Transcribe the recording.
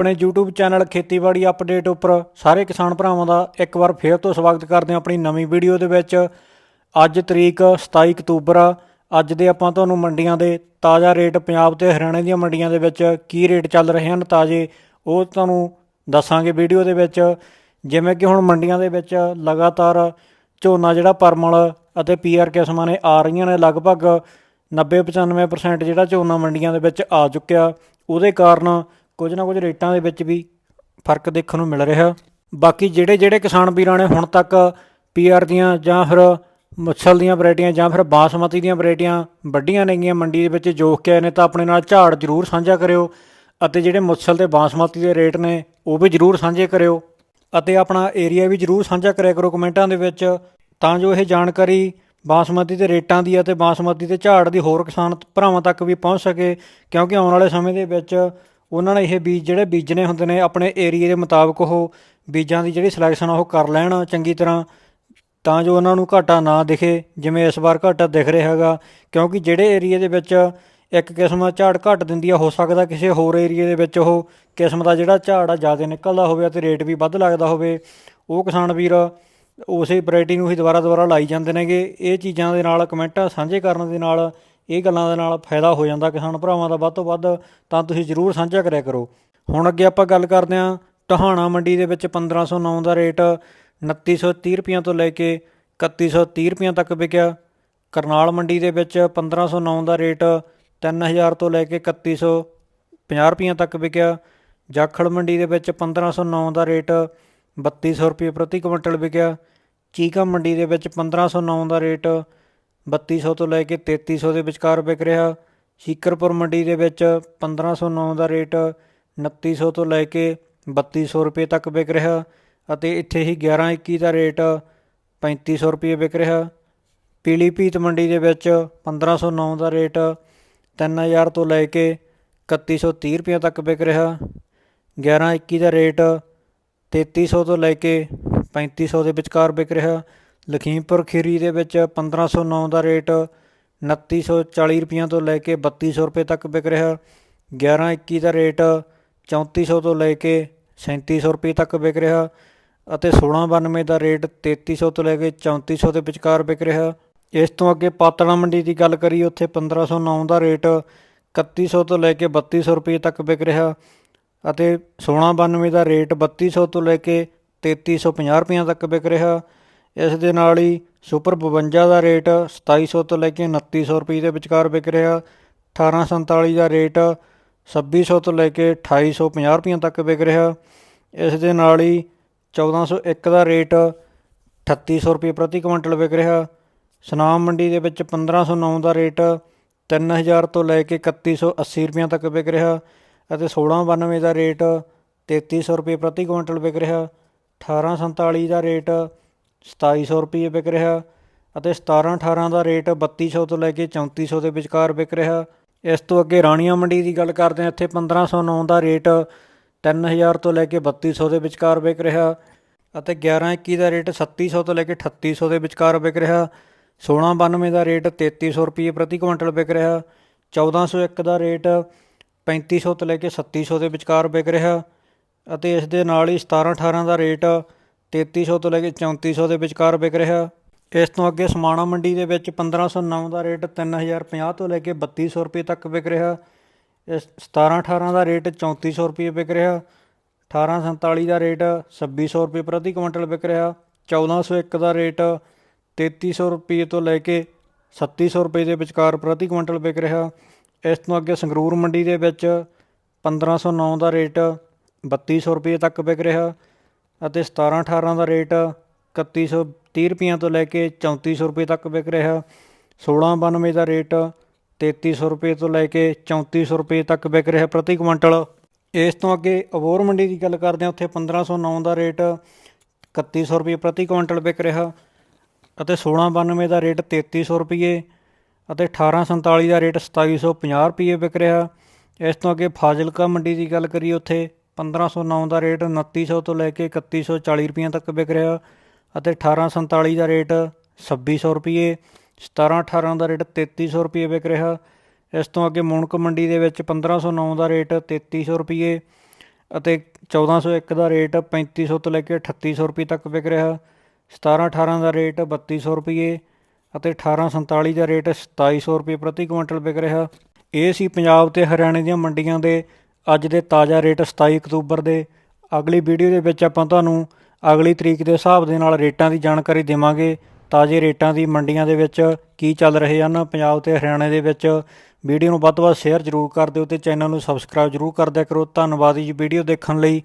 ਆਪਣੇ YouTube channel ਖੇਤੀਬਾੜੀ update ਉੱਪਰ ਸਾਰੇ ਕਿਸਾਨ ਭਰਾਵਾਂ ਦਾ ਇੱਕ ਵਾਰ ਫੇਰ ਤੋਂ ਸਵਾਗਤ ਕਰਦੇ ਹਾਂ ਆਪਣੀ ਨਵੀਂ ਵੀਡੀਓ ਦੇ ਵਿੱਚ। ਅੱਜ ਤਰੀਕ 27 ਅਕਤੂਬਰ ਆ। ਅੱਜ ਦੇ ਆਪਾਂ ਤੁਹਾਨੂੰ ਮੰਡੀਆਂ ਦੇ ਤਾਜ਼ਾ ਰੇਟ, ਪੰਜਾਬ ਤੇ ਹਰਿਆਣਾ ਦੀਆਂ ਮੰਡੀਆਂ ਦੇ ਵਿੱਚ ਕੀ ਰੇਟ ਚੱਲ ਰਹੇ ਹਨ ਤਾਜ਼ੇ, ਉਹ ਤੁਹਾਨੂੰ ਦੱਸਾਂਗੇ ਵੀਡੀਓ ਦੇ ਵਿੱਚ। ਜਿਵੇਂ ਕਿ ਹੁਣ ਮੰਡੀਆਂ ਦੇ ਵਿੱਚ ਲਗਾਤਾਰ ਝੋਨਾ ਜਿਹੜਾ ਪਰਮਲ ਅਤੇ ਪੀਆਰ ਕਿਸਮਾਂ ਨੇ ਆ ਰਹੀਆਂ ਨੇ, ਲਗਭਗ 90-95% ਜਿਹੜਾ ਝੋਨਾ ਮੰਡੀਆਂ ਦੇ ਵਿੱਚ ਆ ਚੁੱਕਿਆ। ਉਹਦੇ ਕਾਰਨ ਕੁਝ ਨਾ ਕੁਝ ਰੇਟਾਂ ਦੇ ਵਿੱਚ ਵੀ ਫ਼ਰਕ ਦੇਖਣ ਨੂੰ ਮਿਲ ਰਿਹਾ। ਬਾਕੀ ਜਿਹੜੇ ਜਿਹੜੇ ਕਿਸਾਨ ਵੀਰਾਂ ਨੇ ਹੁਣ ਤੱਕ ਪੀਆਰ ਦੀਆਂ ਜਾਂ ਫਿਰ ਮੁੱਛਲ ਦੀਆਂ ਵੈਰਾਈਟੀਆਂ ਜਾਂ ਫਿਰ ਬਾਸਮਤੀ ਦੀਆਂ ਵੈਰਾਈਟੀਆਂ ਵੱਡੀਆਂ ਨੇਗੀਆਂ ਮੰਡੀ ਦੇ ਵਿੱਚ ਜੋਖ ਕੇ ਆਏ ਨੇ ਤਾਂ ਆਪਣੇ ਨਾਲ ਝਾੜ ਜ਼ਰੂਰ ਸਾਂਝਾ ਕਰਿਓ ਅਤੇ ਜਿਹੜੇ ਮੁੱਛਲ ਤੇ ਬਾਸਮਤੀ ਦੇ ਰੇਟ ਨੇ ਉਹ ਵੀ ਜ਼ਰੂਰ ਸਾਂਝੇ ਕਰਿਓ ਅਤੇ ਆਪਣਾ ਏਰੀਆ ਵੀ ਜ਼ਰੂਰ ਸਾਂਝਾ ਕਰਿਆ ਕਰੋ ਕਮੈਂਟਾਂ ਦੇ ਵਿੱਚ ਤਾਂ ਜੋ ਇਹ ਜਾਣਕਾਰੀ ਬਾਸਮਤੀ ਦੇ ਰੇਟਾਂ ਦੀ ਅਤੇ ਬਾਸਮਤੀ ਦੇ ਝਾੜ ਦੀ ਹੋਰ ਕਿਸਾਨ ਭਰਾਵਾਂ ਤੱਕ ਵੀ ਪਹੁੰਚ ਸਕੇ ਕਿਉਂਕਿ ਆਉਣ ਵਾਲੇ ਸਮੇਂ ਦੇ ਵਿੱਚ ਉਹਨਾਂ ਨੇ ਇਹ ਬੀਜ ਜਿਹੜੇ ਬੀਜਣੇ ਹੁੰਦੇ ਨੇ ਆਪਣੇ ਏਰੀਆ ਦੇ ਮੁਤਾਬਕ ਉਹ ਬੀਜਾਂ ਦੀ ਜਿਹੜੀ ਸਿਲੈਕਸ਼ਨ ਉਹ ਕਰ ਲੈਣ ਚੰਗੀ ਤਰ੍ਹਾਂ, ਤਾਂ ਜੋ ਉਹਨਾਂ ਨੂੰ ਘਾਟਾ ਨਾ ਦਿਖੇ, ਜਿਵੇਂ ਇਸ ਵਾਰ ਘਾਟਾ ਦਿਖ ਰਿਹਾ ਹੈਗਾ, ਕਿਉਂਕਿ ਜਿਹੜੇ ਏਰੀਆ ਦੇ ਵਿੱਚ ਇੱਕ ਕਿਸਮ ਦਾ ਝਾੜ ਘੱਟ ਦਿੰਦੀ ਆ, ਹੋ ਸਕਦਾ ਕਿਸੇ ਹੋਰ ਏਰੀਆ ਦੇ ਵਿੱਚ ਉਹ ਕਿਸਮ ਦਾ ਜਿਹੜਾ ਝਾੜ ਆ ਜ਼ਿਆਦਾ ਨਿਕਲਦਾ ਹੋਵੇ ਅਤੇ ਰੇਟ ਵੀ ਵੱਧ ਲੱਗਦਾ ਹੋਵੇ, ਉਹ ਕਿਸਾਨ ਵੀਰ ਉਸੇ ਵੈਰਾਈਟੀ ਨੂੰ ਹੀ ਦੁਬਾਰਾ ਦੁਬਾਰਾ ਲਾਈ ਜਾਂਦੇ ਨੇਗੇ। ਇਹ ਚੀਜ਼ਾਂ ਦੇ ਨਾਲ, ਕਮੈਂਟ ਸਾਂਝੇ ਕਰਨ ਦੇ ਨਾਲ ਇਹ ਗੱਲਾਂ ਦੇ ਨਾਲ ਫਾਇਦਾ ਹੋ ਜਾਂਦਾ ਕਿਸਾਨ ਭਰਾਵਾਂ ਦਾ ਵੱਧ ਤੋਂ ਵੱਧ, ਤਾਂ ਤੁਸੀਂ ਜ਼ਰੂਰ ਸਾਂਝਾ ਕਰਿਆ ਕਰੋ। ਹੁਣ ਅੱਗੇ ਆਪਾਂ ਗੱਲ ਕਰਦੇ ਹਾਂ ਟਹਾਣਾ ਮੰਡੀ ਦੇ ਵਿੱਚ 1509 ਦਾ ਰੇਟ 2930 ਰੁਪਈਆਂ ਤੋਂ ਲੈ ਕੇ 3130 ਰੁਪਈਆਂ ਤੱਕ ਵਿਕਿਆ। ਕਰਨਾਲ ਮੰਡੀ ਦੇ ਵਿੱਚ 1509 ਦਾ ਰੇਟ 3000 ਤੋਂ ਲੈ ਕੇ 3150 ਰੁਪਈਆਂ ਤੱਕ ਵਿਕਿਆ। ਜਾਖੜ ਮੰਡੀ ਦੇ ਵਿੱਚ 1509 ਦਾ ਰੇਟ 3200 ਰੁਪਏ ਪ੍ਰਤੀ ਕੁਇੰਟਲ ਵਿਕਿਆ। ਚੀਕਾ ਮੰਡੀ ਦੇ ਵਿੱਚ 1509 ਦਾ ਰੇਟ 3200 ਤੋਂ ਲੈ ਕੇ 3300 ਦੇ ਵਿਚਕਾਰ ਵਿਕ ਰਿਹਾ। ਸ਼ੀਕਰਪੁਰ ਮੰਡੀ ਦੇ ਵਿੱਚ 1509 ਦਾ ਰੇਟ 2900 ਤੋਂ ਲੈ ਕੇ 3200 ਰੁਪਏ ਤੱਕ ਵਿਕ ਰਿਹਾ ਅਤੇ ਇੱਥੇ ਹੀ 1121 ਦਾ ਰੇਟ 3500 ਰੁਪਏ ਵਿਕ ਰਿਹਾ। ਪੀਲੀਭੀਤ ਮੰਡੀ ਦੇ ਵਿੱਚ 1509 ਦਾ ਰੇਟ 3000 ਤੋਂ ਲੈ ਕੇ 3130 ਰੁਪਏ ਤੱਕ ਵਿਕ ਰਿਹਾ। 1121 ਦਾ ਰੇਟ 3300 ਤੋਂ ਲੈ ਕੇ 3500 ਦੇ ਵਿਚਕਾਰ ਵਿਕ ਰਿਹਾ। ਲਖੀਮਪੁਰ ਖੀਰੀ ਦੇ ਵਿੱਚ 1509 ਦਾ ਰੇਟ 2940 ਰੁਪਈਆਂ ਤੋਂ ਲੈ ਕੇ 3200 ਰੁਪਏ ਤੱਕ ਵਿਕ ਰਿਹਾ। 1121 ਦਾ ਰੇਟ 3400 ਤੋਂ ਲੈ ਕੇ 3700 ਰੁਪਏ ਤੱਕ ਵਿਕ ਰਿਹਾ ਅਤੇ 1692 ਦਾ ਰੇਟ 3300 ਤੋਂ ਲੈ ਕੇ 3400 ਦੇ ਵਿਚਕਾਰ ਵਿਕ ਰਿਹਾ। ਇਸ ਤੋਂ ਅੱਗੇ ਪਾਤਲਾ ਮੰਡੀ ਦੀ ਗੱਲ ਕਰੀ ਉੱਥੇ 1509 ਦਾ ਰੇਟ 3100 ਤੋਂ ਲੈ ਕੇ 3200 ਰੁਪਏ ਤੱਕ ਵਿਕ ਰਿਹਾ ਅਤੇ 1692 ਦਾ ਰੇਟ 3200 ਤੋਂ ਲੈ ਕੇ 3350 ਰੁਪਈਆਂ ਤੱਕ ਵਿਕ ਰਿਹਾ। ਇਸ ਦੇ ਨਾਲ ਹੀ ਸੁਪਰ 52 ਦਾ ਰੇਟ 2700 ਤੋਂ ਲੈ ਕੇ 2900 ਰੁਪਏ ਦੇ ਵਿਚਕਾਰ ਵਿਕ ਰਿਹਾ। 1847 ਦਾ ਰੇਟ 2600 ਤੋਂ ਲੈ ਕੇ 2850 ਰੁਪਈਆਂ ਤੱਕ ਵਿਕ ਰਿਹਾ। ਇਸ ਦੇ ਨਾਲ ਹੀ 1401 ਦਾ ਰੇਟ 3800 ਰੁਪਏ ਪ੍ਰਤੀ ਕੁਇੰਟਲ ਵਿਕ ਰਿਹਾ। ਸਨਾਮ ਮੰਡੀ ਦੇ ਵਿੱਚ 1509 ਦਾ ਰੇਟ 3000 ਤੋਂ ਲੈ ਕੇ 3180 ਰੁਪਈਆਂ ਤੱਕ ਵਿਕ ਰਿਹਾ ਅਤੇ 1692 ਦਾ ਰੇਟ 3300 ਰੁਪਏ ਪ੍ਰਤੀ ਕੁਇੰਟਲ ਵਿਕ ਰਿਹਾ। 1847 ਦਾ ਰੇਟ 2700 ਰੁਪਏ ਵਿਕ ਰਿਹਾ ਅਤੇ 1718 ਦਾ ਰੇਟ 3200 ਤੋਂ ਲੈ ਕੇ 3400 ਦੇ ਵਿਚਕਾਰ ਵਿਕ ਰਿਹਾ। ਇਸ ਤੋਂ ਅੱਗੇ ਰਾਣੀਆਂ ਮੰਡੀ ਦੀ ਗੱਲ ਕਰਦੇ ਹਾਂ, ਇੱਥੇ 1509 ਦਾ ਰੇਟ 3000 ਤੋਂ ਲੈ ਕੇ 3200 ਦੇ ਵਿਚਕਾਰ ਵਿਕ ਰਿਹਾ ਅਤੇ 1121 ਦਾ ਰੇਟ 3700 ਤੋਂ ਲੈ ਕੇ 3800 ਦੇ ਵਿਚਕਾਰ ਵਿਕ ਰਿਹਾ। 1692 ਦਾ ਰੇਟ 3300 ਰੁਪਏ ਪ੍ਰਤੀ ਕੁਇੰਟਲ ਵਿਕ ਰਿਹਾ। 1401 ਦਾ ਰੇਟ 3500 ਤੋਂ ਲੈ ਕੇ 3700 ਦੇ ਵਿਚਕਾਰ ਵਿਕ ਰਿਹਾ ਅਤੇ ਇਸ ਦੇ ਨਾਲ ਹੀ 1718 ਦਾ ਰੇਟ 3300 ਤੋਂ ਲੈ ਕੇ 3400 ਦੇ ਵਿਚਕਾਰ ਵਿਕ ਰਿਹਾ। ਇਸ ਤੋਂ ਅੱਗੇ ਸਮਾਣਾ ਮੰਡੀ ਦੇ ਵਿੱਚ 1509 ਦਾ ਰੇਟ 3050 ਤੋਂ ਲੈ ਕੇ 3200 ਰੁਪਏ ਤੱਕ ਵਿਕ ਰਿਹਾ। ਇਸ 1718 ਦਾ ਰੇਟ 3400 ਰੁਪਏ ਵਿਕ ਰਿਹਾ। 1847 ਦਾ ਰੇਟ 2600 ਰੁਪਏ ਪ੍ਰਤੀ ਕੁਇੰਟਲ ਵਿਕ ਰਿਹਾ। 1401 ਦਾ ਰੇਟ 3300 ਰੁਪਏ ਤੋਂ ਲੈ ਕੇ 3700 ਰੁਪਏ ਦੇ ਵਿਚਕਾਰ ਪ੍ਰਤੀ ਕੁਇੰਟਲ ਵਿਕ ਰਿਹਾ। ਇਸ ਤੋਂ ਅੱਗੇ ਸੰਗਰੂਰ ਮੰਡੀ ਦੇ ਵਿੱਚ 1509 ਦਾ ਰੇਟ 3200 ਰੁਪਏ ਤੱਕ ਵਿਕ ਰਿਹਾ। ਅਤੇ 1718 ਦਾ ਰੇਟ 3130 ਰੁਪਈਆਂ ਤੋਂ ਲੈ ਕੇ 3400 ਰੁਪਏ ਤੱਕ ਵਿਕ ਰਿਹਾ। 1692 ਦਾ ਰੇਟ 3300 ਰੁਪਏ ਤੋਂ ਲੈ ਕੇ 3400 ਰੁਪਏ ਤੱਕ ਵਿਕ ਰਿਹਾ ਪ੍ਰਤੀ ਕੁਇੰਟਲ। ਇਸ ਤੋਂ ਅੱਗੇ ਅਬੋਰ ਮੰਡੀ ਦੀ ਗੱਲ ਕਰਦੇ ਹਾਂ, ਉੱਥੇ 1509 ਦਾ ਰੇਟ 3100 ਰੁਪਏ ਪ੍ਰਤੀ ਕੁਇੰਟਲ ਵਿਕ ਰਿਹਾ ਅਤੇ 1692 ਦਾ ਰੇਟ 3300 ਰੁਪਏ ਅਤੇ 1847 ਦਾ ਰੇਟ 2750 ਰੁਪਏ ਵਿਕ ਰਿਹਾ। ਇਸ ਤੋਂ ਅੱਗੇ ਫਾਜ਼ਿਲਕਾ ਮੰਡੀ ਦੀ ਗੱਲ ਕਰੀਏ, ਉੱਥੇ 1509 ਦਾ ਰੇਟ 2900 ਤੋਂ ਲੈ ਕੇ 3140 ਰੁਪਏ ਤੱਕ ਵਿਕ ਰਿਹਾ ਅਤੇ 1847 ਦਾ ਰੇਟ 2600 ਰੁਪਏ 1718 ਦਾ ਰੇਟ 3300 ਰੁਪਏ ਵਿਕ ਰਿਹਾ। ਇਸ ਤੋਂ ਅੱਗੇ ਮੂਣਕ ਮੰਡੀ ਦੇ ਵਿੱਚ 1509 ਦਾ ਰੇਟ 3300 ਰੁਪਏ ਅਤੇ 1401 ਦਾ ਰੇਟ 3500 ਤੋਂ ਲੈ ਕੇ 3800 ਰੁਪਏ ਤੱਕ ਵਿਕ ਰਿਹਾ। 17 18 ਦਾ ਰੇਟ 3200 ਰੁਪਏ ਅਤੇ 18 47 ਦਾ ਰੇਟ 2700 ਰੁਪਏ ਪ੍ਰਤੀ ਕੁਇੰਟਲ ਵਿਕ ਰਿਹਾ। ਇਹ ਸੀ ਪੰਜਾਬ ਤੇ ਹਰਿਆਣੇ ਦੀਆਂ ਮੰਡੀਆਂ ਦੇ ਅੱਜ ਦੇ ਤਾਜ਼ਾ ਰੇਟ 27 ਅਕਤੂਬਰ ਦੇ। ਅਗਲੀ ਵੀਡੀਓ ਦੇ ਵਿੱਚ ਆਪਾਂ ਤੁਹਾਨੂੰ ਅਗਲੀ ਤਰੀਕ ਦੇ ਹਿਸਾਬ ਦੇ ਨਾਲ ਰੇਟਾਂ ਦੀ ਜਾਣਕਾਰੀ ਦੇਵਾਂਗੇ। ਤਾਜ਼ੇ ਰੇਟਾਂ ਦੀ ਮੰਡੀਆਂ ਦੇ ਵਿੱਚ ਕੀ ਚੱਲ ਰਹੇ ਹਨ, ਪੰਜਾਬ ਤੇ ਹਰਿਆਣੇ ਦੇ ਵਿੱਚ। ਵੀਡੀਓ ਨੂੰ ਵੱਧ ਤੋਂ ਵੱਧ ਸ਼ੇਅਰ ਜ਼ਰੂਰ ਕਰ ਦਿਓ ਤੇ ਚੈਨਲ ਨੂੰ ਸਬਸਕ੍ਰਾਈਬ ਜ਼ਰੂਰ ਕਰ ਦਿਆ ਕਰੋ। ਧੰਨਵਾਦ ਜੀ ਵੀਡੀਓ ਦੇਖਣ ਲਈ।